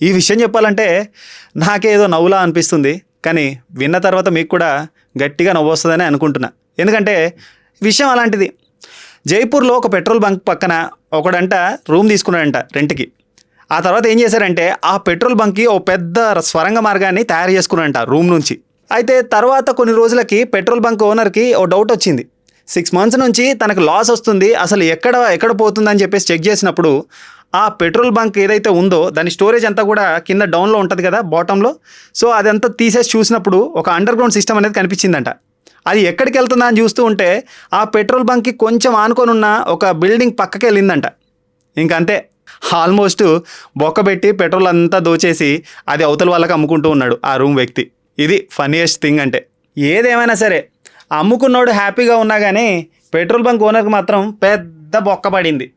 ఈ విషయం చెప్పాలంటే నాకేదో నవ్వులా అనిపిస్తుంది కానీ విన్న తర్వాత మీకు కూడా గట్టిగా నవ్వు వస్తుందని అనుకుంటున్నా. ఎందుకంటే విషయం అలాంటిది. జైపూర్లో ఒక పెట్రోల్ బంక్ పక్కన ఒకడంట రూమ్ తీసుకున్నాడంట రెంట్కి. ఆ తర్వాత ఏం చేశారంటే ఆ పెట్రోల్ బంక్కి ఓ పెద్ద స్వరంగ మార్గాన్ని తయారు చేసుకున్నాడంట రూమ్ నుంచి. అయితే తర్వాత కొన్ని రోజులకి పెట్రోల్ బంక్ ఓనర్కి ఓ డౌట్ వచ్చింది. సిక్స్ మంత్స్ నుంచి తనకు లాస్ వస్తుంది అసలు ఎక్కడ ఎక్కడ పోతుందని చెప్పేసి చెక్ చేసినప్పుడు ఆ పెట్రోల్ బంక్ ఏదైతే ఉందో దాని స్టోరేజ్ అంతా కూడా కింద డౌన్లో ఉంటుంది కదా బాటంలో సో అదంతా తీసేసి చూసినప్పుడు ఒక అండర్ గ్రౌండ్ సిస్టమ్ అనేది కనిపించిందంట. అది ఎక్కడికి వెళ్తుందా అని చూస్తూ ఉంటే ఆ పెట్రోల్ బంక్కి కొంచెం ఆనుకొని ఉన్న ఒక బిల్డింగ్ పక్కకి వెళ్ళిందంట. ఇంకంతే ఆల్మోస్ట్ బొక్కబెట్టి పెట్రోల్ అంతా దోచేసి అది అవతల వాళ్ళకి అమ్ముకుంటూ ఉన్నాడు ఆ రూమ్ వ్యక్తి. ఇది ఫన్నీయెస్ట్ థింగ్ అంటే. ఏదేమైనా సరే అమ్ముకున్నోడు హ్యాపీగా ఉన్నా కానీ పెట్రోల్ బంక్ ఓనర్కి మాత్రం పెద్ద బొక్క పడింది.